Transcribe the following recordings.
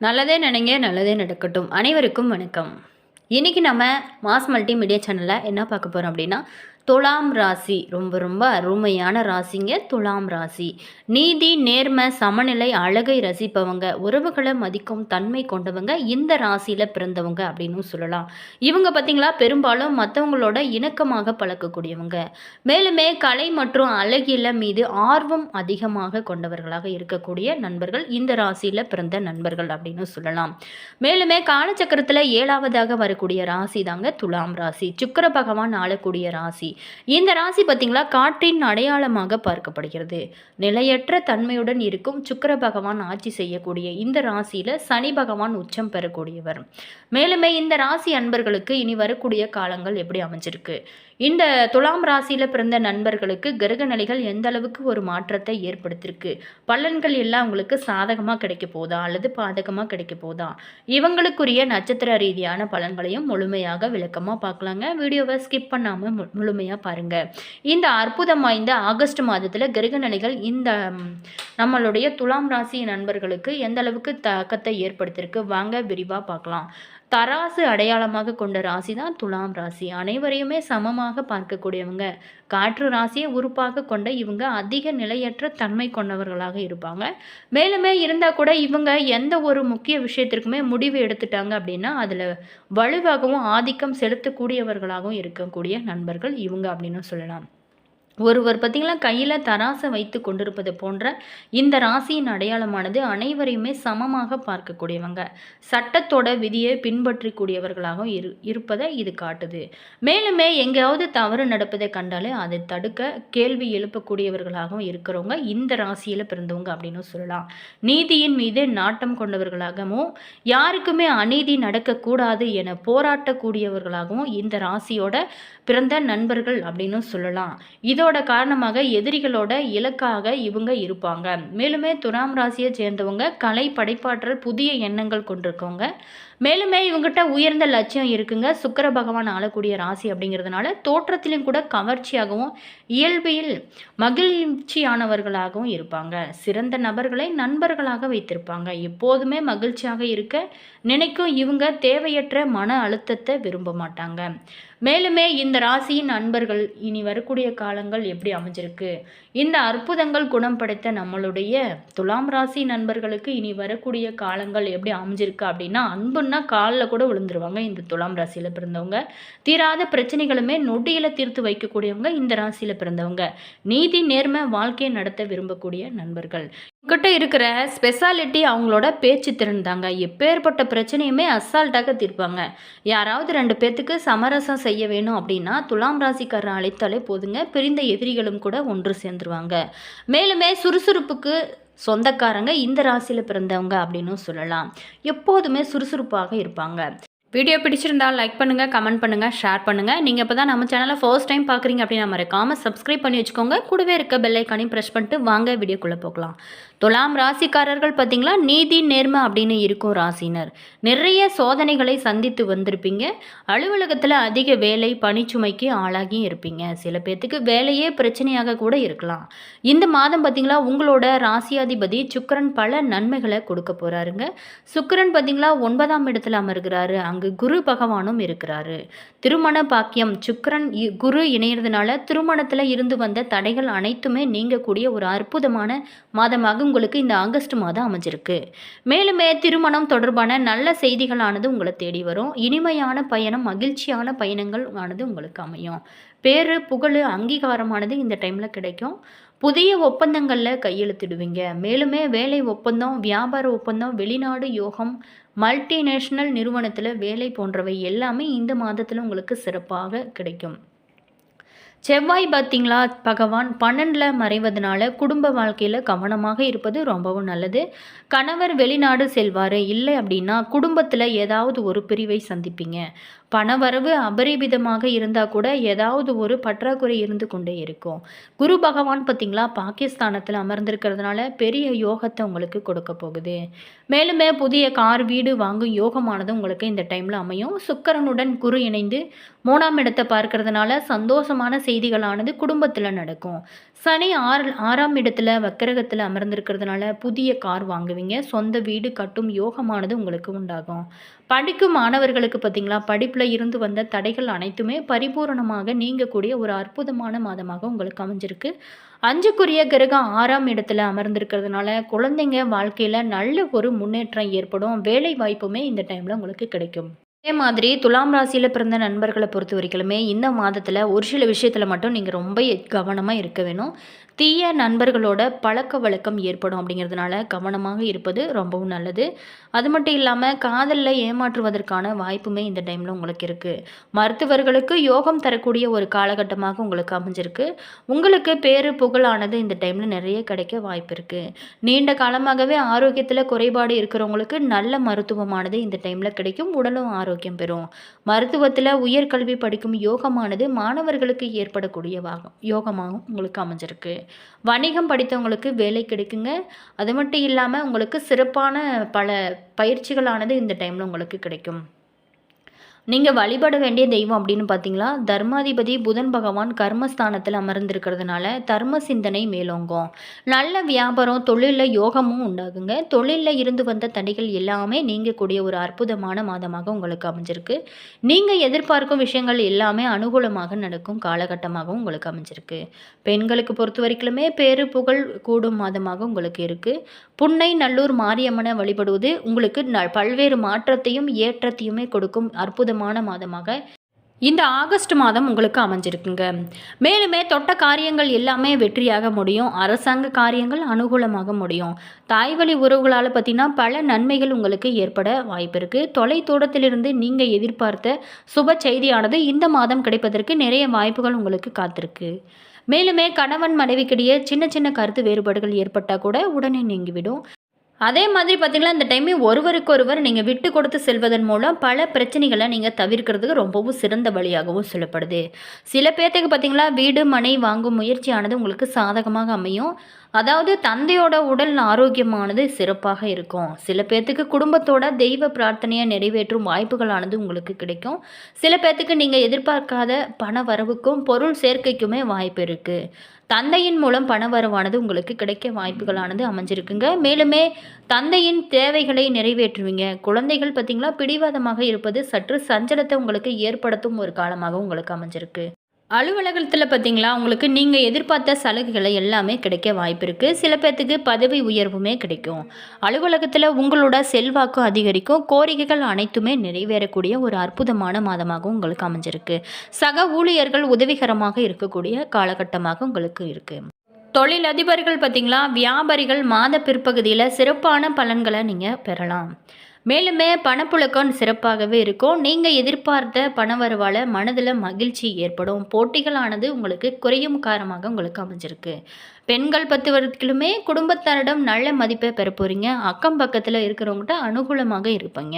நல்லதே நினைங்க நல்லதே நடக்கட்டும். அனைவருக்கும் வணக்கம். இன்றைக்கி நம்ம மாஸ் மல்டிமீடியா சேனலில் என்ன பார்க்க போகிறோம் அப்படின்னா துலாம் ராசி. ரொம்ப ரொம்ப அருமையான ராசிங்க துலாம் ராசி. நீதி நேர்மை சமநிலை அழகை ரசிப்பவங்க உறவுகளை மதிக்கும் தன்மை கொண்டவங்க இந்த ராசியில் பிறந்தவங்க அப்படின்னு சொல்லலாம். இவங்க பார்த்திங்களா பெரும்பாலும் மற்றவங்களோட இணக்கமாக பழக்கக்கூடியவங்க. மேலுமே கலை மற்றும் அழகியல மீது ஆர்வம் அதிகமாக கொண்டவர்களாக இருக்கக்கூடிய நண்பர்கள் இந்த ராசியில் பிறந்த நண்பர்கள் அப்படின்னு சொல்லலாம். மேலுமே காலச்சக்கரத்தில் ஏழாவதாக வரக்கூடிய ராசி தாங்க துலாம் ராசி. சுக்கர பகவான் ஆளக்கூடிய ராசி. இந்த ராசி பார்த்தீங்களா காற்றின் அடையாளமாக பார்க்கப்படுகிறது. நிலையற்ற தன்மையுடன் இருக்கும் சுக்கர பகவான் ஆட்சி செய்யக்கூடிய இந்த ராசியில் சனி பகவான் உச்சம் பெறக்கூடியவர். மேலுமே இந்த ராசி அன்பர்களுக்கு இனி வரக்கூடிய காலங்கள் எப்படி அமைஞ்சிருக்கு? இந்த துலாம் ராசியில் பிறந்த நண்பர்களுக்கு கிரக நிலைகள் எந்த அளவுக்கு ஒரு மாற்றத்தை ஏற்படுத்தியிருக்கு பலன்கள் எல்லாம் உங்களுக்கு சாதகமாக கிடைக்க போதா? அல்லது பாதகமாக கிடைக்க போதா? இவங்களுக்குரிய நட்சத்திர ரீதியான பலன்களையும் முழுமையாக விளக்கமாக பார்க்கலாங்க. வீடியோவை ஸ்கிப் பண்ணாமல் மு முழுமையாக பாருங்கள் இந்த அற்புதம் வாய்ந்த ஆகஸ்ட் மாதத்தில் கிரக நிலைகள் இந்த நம்மளுடைய துலாம் ராசி நண்பர்களுக்கு எந்த அளவுக்கு தாக்கத்தை ஏற்படுத்தியிருக்கு வாங்க விரிவாக பார்க்கலாம். தராசு அடையாளமாக கொண்ட ராசி தான் துலாம் ராசி. அனைவரையுமே சமமாக பார்க்கக்கூடியவங்க. காற்று ராசியை உறுப்பாக கொண்ட இவங்க அதிக நிலையற்ற தன்மை கொண்டவர்களாக இருப்பாங்க. மேலுமே இருந்தால் கூட இவங்க எந்த ஒரு முக்கிய விஷயத்திற்குமே முடிவு எடுத்துட்டாங்க அப்படின்னா அதில் வலுவாகவும் ஆதிக்கம் செலுத்தக்கூடியவர்களாகவும் இருக்கக்கூடிய நண்பர்கள் இவங்க அப்படின்னு சொல்லலாம். ஒருவர் பார்த்தீங்களா கையில் தராசை வைத்து கொண்டிருப்பது போன்ற இந்த ராசியின் அடையாளமானது அனைவரையுமே சமமாக பார்க்கக்கூடியவங்க. சட்டத்தோட விதியை பின்பற்றக்கூடியவர்களாகவும் இரு இருப்பதை இது காட்டுது. மேலுமே எங்கேயாவது தவறு நடப்பதை கண்டாலே அதை தடுக்க கேள்வி எழுப்பக்கூடியவர்களாகவும் இருக்கிறவங்க இந்த ராசியில் பிறந்தவங்க அப்படின்னு சொல்லலாம். நீதியின் மீது நாட்டம் கொண்டவர்களாகவும் யாருக்குமே அநீதி நடக்கக்கூடாது என போராட்டக்கூடியவர்களாகவும் இந்த ராசியோட பிறந்த நண்பர்கள் அப்படின்னு சொல்லலாம். இதோட காரணமாக எதிரிகளோட இலக்காக இவங்க இருப்பாங்க. மேலுமே துலாம் ராசியை சேர்ந்தவங்க கலை படைப்பாற்றல் புதிய எண்ணங்கள் கொண்டிருக்கவங்க. மேலுமே இவங்ககிட்ட உயர்ந்த லட்சியம் இருக்குங்க. சுக்கர பகவான் ஆளக்கூடிய ராசி அப்படிங்கிறதுனால தோற்றத்திலும் கூட கவர்ச்சியாகவும் இயல்பில் மகிழ்ச்சியானவர்களாகவும் இருப்பாங்க. சிறந்த நபர்களை நண்பர்களாக வைத்திருப்பாங்க. எப்போதுமே மகிழ்ச்சியாக இருக்க நினைக்கும் இவங்க தேவையற்ற மன அழுத்தத்தை விரும்ப மாட்டாங்க. மேலுமே இந்த ராசியின் நண்பர்கள் இனி வரக்கூடிய காலங்கள் எப்படி அமைஞ்சிருக்கு? இந்த அற்புதங்கள் குணம் படைத்த நம்மளுடைய துலாம் ராசி நண்பர்களுக்கு இனி வரக்கூடிய காலங்கள் எப்படி அமைஞ்சிருக்கு அப்படின்னா அன்பு அன்புன்னா காலில் கூட விழுந்துருவாங்க. இந்த துலாம் ராசியில் பிறந்தவங்க. தீராத பிரச்சனைகளுமே நொடியில் தீர்த்து வைக்கக்கூடியவங்க இந்த ராசியில் பிறந்தவங்க. நீதி நேர்மை வாழ்க்கையை நடத்த விரும்பக்கூடிய நண்பர்கள். கிட்ட இருக்கிற ஸ்பெஷாலிட்டி அவங்களோட பேச்சு திறன் தாங்க. எப்பேற்பட்ட பிரச்சனையுமே அசால்ட்டாக தீர்ப்பாங்க. யாராவது ரெண்டு பேர்த்துக்கு சமரசம் செய்ய வேணும் அப்படின்னா துலாம் ராசிக்காரன் அழைத்தாலே போதுங்க. பிரிந்த எதிரிகளும் கூட ஒன்று சேர்ந்துருவாங்க. மேலுமே சுறுசுறுப்புக்கு சொந்தக்காரங்க இந்த ராசியில் பிறந்தவங்க அப்படின்னும் சொல்லலாம். எப்போதுமே சுறுசுறுப்பாக இருப்பாங்க. வீடியோ பிடிச்சிருந்தால் லைக் பண்ணுங்கள் கமெண்ட் பண்ணுங்கள் ஷேர் பண்ணுங்கள் நீங்கள் இப்போ தான் நம்ம சேனலை ஃபர்ஸ்ட் டைம் பார்க்குறீங்க அப்படின்னா மறக்காமல் சப்ஸ்கிரைப் பண்ணி வச்சுக்கோங்க. கூடவே இருக்க பெல்லைக்கானையும் ப்ரெஸ் பண்ணிட்டு வாங்க வீடியோக்குள்ளே போகலாம். துலாம் ராசிக்காரர்கள் பார்த்தீங்களா? நீதி நேர்மை அப்படின்னு இருக்கும் ராசினர் நிறைய சோதனைகளை சந்தித்து வந்திருப்பீங்க. அலுவலகத்தில் அதிக வேலை பணிச்சுமைக்கு ஆளாகி இருப்பீங்க. சில பேர்த்துக்கு வேலையே பிரச்சனையாக கூட இருக்கலாம். இந்த மாதம் பார்த்தீங்களா? உங்களோட ராசியாதிபதி சுக்கரன் பல நன்மைகளை கொடுக்க போகிறாருங்க சுக்கரன் பார்த்தீங்களா? ஒன்பதாம் இடத்துல அமர்கிறாரு. அங்கு குரு பகவானும் இருக்கிறாரு. திருமண பாக்கியம். சுக்கரன் இ- குரு இணையறதுனால திருமணத்தில் இருந்து வந்த தடைகள் அனைத்துமே நீங்கக்கூடிய ஒரு அற்புதமான மாதமாக உங்களுக்கு இந்த ஆகஸ்ட் மாதம் அமைஞ்சிருக்கு. மேலுமே திருமணம் தொடர்பான நல்ல செய்திகளானது உங்களை தேடி வரும். இனிமையான பயணம் மகிழ்ச்சியான பயணங்கள் ஆனது உங்களுக்கு அமையும். பேரு புகழ் அங்கீகாரமானது இந்த டைமில் கிடைக்கும். புதிய ஒப்பந்தங்களில் கையெழுத்திடுவீங்க. மேலுமே வேலை ஒப்பந்தம் வியாபார ஒப்பந்தம் வெளிநாடு யோகம் மல்டிநேஷ்னல் நிறுவனத்தில் வேலை போன்றவை எல்லாமே இந்த மாதத்தில் உங்களுக்கு சிறப்பாக கிடைக்கும். செவ்வாய் பார்த்தீங்களா பகவான்? பன்னெண்டில் மறைவதனால குடும்ப வாழ்க்கையில் கவனமாக இருப்பது ரொம்பவும் நல்லது. கணவர் வெளிநாடு செல்வார். இல்லை அப்படின்னா குடும்பத்தில் ஏதாவது ஒரு பிரிவை சந்திப்பீங்க. பணவரவு அபரிமிதமாக இருந்தால் கூட ஏதாவது ஒரு பற்றாக்குறை இருந்து கொண்டே இருக்கும். குரு பகவான் பார்த்தீங்களா பாகிஸ்தானத்தில் அமர்ந்திருக்கிறதுனால பெரிய யோகத்தை உங்களுக்கு கொடுக்க போகுது. மேலுமே புதிய கார் வீடு வாங்கும் யோகமானது உங்களுக்கு இந்த டைமில் அமையும். சுக்கரனுடன் குரு இணைந்து மூணாம் இடத்தை பார்க்கறதுனால சந்தோஷமான செய்தி செய்திகளானது குடும்பத்தில் நடக்கும். சனி ஆறு ஆறாம் இடத்துல வக்கரகத்தில் அமர்ந்திருக்கிறதுனால புதிய கார் வாங்குவீங்க. சொந்த வீடு கட்டும் யோகமானது உங்களுக்கு உண்டாகும். படிக்கும் மாணவர்களுக்கு பார்த்தீங்களா படிப்பில் இருந்து வந்த தடைகள் அனைத்துமே பரிபூரணமாக நீங்கக்கூடிய ஒரு அற்புதமான மாதமாக உங்களுக்கு அமைஞ்சிருக்கு. அஞ்சுக்குரிய கிரகம் ஆறாம் இடத்துல அமர்ந்திருக்கிறதுனால குழந்தைங்க வாழ்க்கையில் நல்ல ஒரு முன்னேற்றம் ஏற்படும். வேலை வாய்ப்புமே இந்த டைமில் உங்களுக்கு கிடைக்கும். அதே மாதிரி துலாம் ராசியில் பிறந்த நண்பர்களை பொறுத்த வரைக்குமே இந்த மாதத்தில் ஒரு சில விஷயத்தில் மட்டும் நீங்கள் ரொம்ப கவனமாக இருக்க வேணும். தீய நண்பர்களோட பழக்க வழக்கம் ஏற்படும் அப்படிங்கிறதுனால கவனமாக இருப்பது ரொம்பவும் நல்லது. அது மட்டும் இல்லாமல் காதலில் ஏமாற்றுவதற்கான வாய்ப்புமே இந்த டைமில் உங்களுக்கு இருக்குது மருத்துவர்களுக்கு யோகம் தரக்கூடிய ஒரு காலகட்டமாக உங்களுக்கு அமைஞ்சிருக்கு. உங்களுக்கு பேரு புகழானது இந்த டைமில் நிறைய கிடைக்க வாய்ப்பு இருக்குது நீண்ட காலமாகவே ஆரோக்கியத்தில் குறைபாடு இருக்கிறவங்களுக்கு நல்ல மருத்துவமானது இந்த டைமில் கிடைக்கும். உடலும் ஆரோக்கியம் பெறும். மருத்துவத்தில் உயர்கல்வி படிக்கும் யோகமானது மாணவர்களுக்கு ஏற்படக்கூடிய யோகமாகவும் உங்களுக்கு அமைஞ்சிருக்கு. வணிகம் படித்தவங்களுக்கு வேலை கிடைக்குங்க. அது மட்டும் இல்லாமல் உங்களுக்கு சிறப்பான பல பயிற்சிகளானது இந்த டைமில் உங்களுக்கு கிடைக்கும். நீங்கள் வழிபட வேண்டிய தெய்வம் அப்படின்னு பார்த்தீங்களா தர்மாதிபதி புதன் பகவான் கர்மஸ்தானத்தில் அமர்ந்திருக்கிறதுனால தர்ம சிந்தனை மேலோங்கும். நல்ல வியாபாரம் தொழிலில் யோகமும் உண்டாகுங்க. தொழிலில் இருந்து வந்த தடைகள் எல்லாமே நீங்கக்கூடிய ஒரு அற்புதமான மாதமாக உங்களுக்கு அமைஞ்சிருக்கு. நீங்கள் எதிர்பார்க்கும் விஷயங்கள் எல்லாமே அனுகூலமாக நடக்கும் காலகட்டமாகவும் உங்களுக்கு அமைஞ்சிருக்கு. பெண்களுக்கு பொறுத்த வரைக்குமே பேரு புகழ் கூடும் மாதமாக உங்களுக்கு இருக்குது புன்னை நல்லூர் மாரியம்மனை வழிபடுவது உங்களுக்கு பல்வேறு மாற்றத்தையும் ஏற்றத்தையுமே கொடுக்கும் அற்புதம் முக்கியமான மாதமாக இந்த ஆகஸ்ட் மாதம் உங்களுக்கு அமைஞ்சிருக்குங்க. மேலுமே தொட்ட காரியங்கள் எல்லாமே வெற்றியாக முடியும். அரசாங்க காரியங்கள் அனுகூலமாக முடியும். தாய்வழி உறவுகளால் பார்த்தீங்கன்னா பல நன்மைகள் உங்களுக்கு ஏற்பட வாய்ப்பு இருக்குது தொலை தூரத்திலிருந்து நீங்கள் எதிர்பார்த்த சுப செய்தியானது இந்த மாதம் கிடைப்பதற்கு நிறைய வாய்ப்புகள் உங்களுக்கு காத்திருக்கு. மேலுமே கணவன் மனைவிக்கிடையே சின்ன சின்ன கருத்து வேறுபாடுகள் ஏற்பட்டால் கூட உடனே நீங்கிவிடும். அதே மாதிரி பார்த்திங்கன்னா இந்த டைமே ஒருவருக்கொருவர் நீங்கள் விட்டு கொடுத்து செல்வதன் மூலம் பல பிரச்சனைகளை நீங்கள் தவிர்க்கிறதுக்கு ரொம்பவும் சிறந்த வழியாகவும் சொல்லப்படுது. சில பேர்த்துக்கு பார்த்திங்களா வீடு மனை வாங்கும் முயற்சியானது உங்களுக்கு சாதகமாக அமையும். அதாவது தந்தையோட உடல் ஆரோக்கியமானது சிறப்பாக இருக்கும். சில பேர்த்துக்கு குடும்பத்தோட தெய்வ பிரார்த்தனையை நிறைவேற்றும் வாய்ப்புகளானது உங்களுக்கு கிடைக்கும். சில பேர்த்துக்கு நீங்கள் எதிர்பார்க்காத பண வரவுக்கும் பொருள் சேர்க்கைக்குமே வாய்ப்பு இருக்குது தந்தையின் மூலம் பண வரவானது உங்களுக்கு கிடைக்க வாய்ப்புகளானது அமைஞ்சிருக்குங்க. மேலுமே தந்தையின் தேவைகளை நிறைவேற்றுவீங்க. குழந்தைகள் பார்த்திங்களா பிடிவாதமாக இருப்பது சற்று சஞ்சலத்தை உங்களுக்கு ஏற்படுத்தும் ஒரு காலமாக உங்களுக்கு அமைஞ்சிருக்கு. அலுவலகத்தில் பார்த்தீங்களா உங்களுக்கு நீங்கள் எதிர்பார்த்த சலுகைகளை எல்லாமே கிடைக்க வாய்ப்பு இருக்குது சில பேர்த்துக்கு பதவி உயர்வுமே கிடைக்கும். அலுவலகத்தில் உங்களோட செல்வாக்கும் அதிகரிக்கும். கோரிக்கைகள் அனைத்துமே நிறைவேறக்கூடிய ஒரு அற்புதமான மாதமாக உங்களுக்கு அமைஞ்சிருக்கு. சக ஊழியர்கள் உதவிகரமாக இருக்கக்கூடிய காலகட்டமாக உங்களுக்கு இருக்குது தொழிலதிபர்கள் பார்த்திங்களா வியாபாரிகள் மாத பிற்பகுதியில் சிறப்பான பலன்களை நீங்கள் பெறலாம். மேலுமே பணப்புழக்கம் சிறப்பாகவே இருக்கும். நீங்கள் எதிர்பார்த்த பணவரவால் மனதில் மகிழ்ச்சி ஏற்படும். போட்டிகளானது உங்களுக்கு குறையும் காரணமாக உங்களுக்கு அமைஞ்சிருக்கு. பெண்கள் பத்து வரைக்கிலுமே குடும்பத்தாரிடம் நல்ல மதிப்பை பெற போகிறீங்க அக்கம் பக்கத்தில் இருக்கிறவங்ககிட்ட அனுகூலமாக இருப்பீங்க.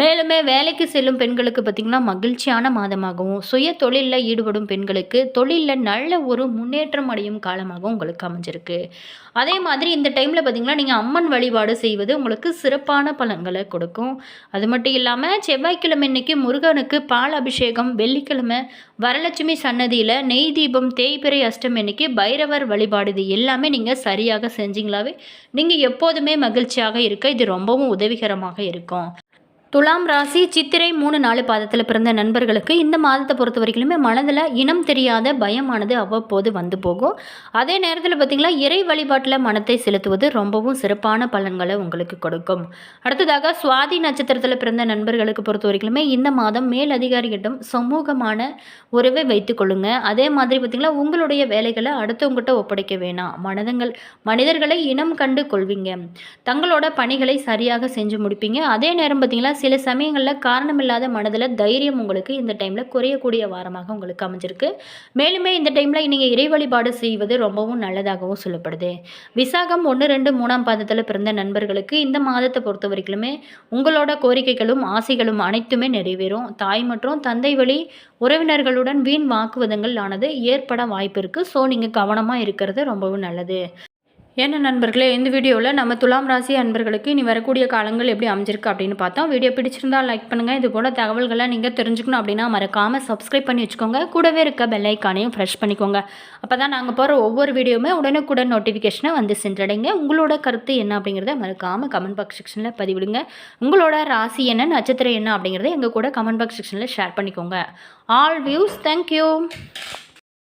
மேலுமே வேலைக்கு செல்லும் பெண்களுக்கு பார்த்திங்கன்னா மகிழ்ச்சியான மாதமாகவும் சுய தொழிலில் ஈடுபடும் பெண்களுக்கு தொழிலில் நல்ல ஒரு முன்னேற்றம் அடையும் காலமாகவும் உங்களுக்கு அமைஞ்சிருக்கு. அதே மாதிரி இந்த டைமில் பார்த்திங்கன்னா நீங்கள் அம்மன் வழிபாடு செய்வது உங்களுக்கு சிறப்பான பலன்களை கொடுக்கும். அது மட்டும் இல்லாமல் செவ்வாய்க்கிழமை இன்னைக்கு முருகனுக்கு பால் அபிஷேகம் வெள்ளிக்கிழமை வரலட்சுமி சன்னதியில் நெய் தீபம் தேய்பிரை அஷ்டம் இன்னைக்கு பைரவர் வழிபாடு இது எல்லாமே நீங்கள் சரியாக செஞ்சிங்களாவே நீங்கள் எப்போதுமே மகிழ்ச்சியாக இருக்க இது ரொம்பவும் உதவிகரமாக இருக்கும். துலாம் ராசி சித்திரை மூணு நாலு பாதத்தில் பிறந்த நண்பர்களுக்கு இந்த மாதத்தை பொறுத்த வரைக்குமே மனதில் இனம் தெரியாத பயமானது அவ்வப்போது வந்து போகும். அதே நேரத்தில் பார்த்திங்களா இறை வழிபாட்டில் மனத்தை செலுத்துவது ரொம்பவும் சிறப்பான பலன்களை உங்களுக்கு கொடுக்கும். அடுத்ததாக சுவாதி நட்சத்திரத்தில் பிறந்த நண்பர்களுக்கு பொறுத்த வரைக்குமே இந்த மாதம் மேல் அதிகாரிகிட்டம் சமூகமான உறவை வைத்துக்கொள்ளுங்க அதே மாதிரி பார்த்திங்களா உங்களுடைய வேலைகளை அடுத்தவங்ககிட்ட ஒப்படைக்க வேணாம். மனதங்கள் மனிதர்களை இனம் கண்டு கொள்வீங்க. தங்களோட பணிகளை சரியாக செஞ்சு முடிப்பீங்க. அதே நேரம் பார்த்திங்களா சில சமயங்களில் காரணமில்லாத மனதில் தைரியம் உங்களுக்கு இந்த டைமில் குறையக்கூடிய வாரமாக உங்களுக்கு அமைஞ்சிருக்கு. மேலுமே இந்த டைமில் நீங்கள் இறை வழிபாடு செய்வது ரொம்பவும் நல்லதாகவும் சொல்லப்படுது. விசாகம் ஒன்று ரெண்டு மூணாம் பாதத்தில் பிறந்த நண்பர்களுக்கு இந்த மாதத்தை பொறுத்த வரைக்குமே உங்களோட கோரிக்கைகளும் ஆசைகளும் அனைத்துமே நிறைவேறும். தாய் மற்றும் தந்தை வழி உறவினர்களுடன் வீண் வாக்குவாதங்கள் ஆனது ஏற்பட வாய்ப்பு இருக்குது ஸோ நீங்கள் கவனமாக இருக்கிறது ரொம்பவும் நல்லது. என்ன நண்பர்களே இந்த வீடியோவில் நம்ம துலாம் ராசி அன்பர்களுக்கு இனி வரக்கூடிய காலங்கள் எப்படி அமைஞ்சிருக்கு அப்படின்னு பார்த்தோம். வீடியோ பிடிச்சிருந்தா லைக் பண்ணுங்கள் இது போல் தகவல்களை நீங்கள் தெரிஞ்சுக்கணும் அப்படின்னா மறக்காமல் சப்ஸ்கிரைப் பண்ணி வச்சுக்கோங்க. கூடவே இருக்க பெல்லைக்கானையும் ஃப்ரெஷ் பண்ணிக்கோங்க. அப்போ தான் நாங்கள் போகிற ஒவ்வொரு வீடியோவுமே உடனுக்குடன் நோட்டிஃபிகேஷனை வந்து சென்றடைங்க. உங்களோட கருத்து என்ன அப்படிங்கிறத மறக்காமல் கமெண்ட் பாக்ஸ் செக்ஷனில் பதிவிடுங்க. உங்களோட ராசி என்ன நட்சத்திரம் என்ன அப்படிங்கிறத எங்கள் கூட கமெண்ட் பாக்ஸ் செக்ஷனில் ஷேர் பண்ணிக்கோங்க. All views thank you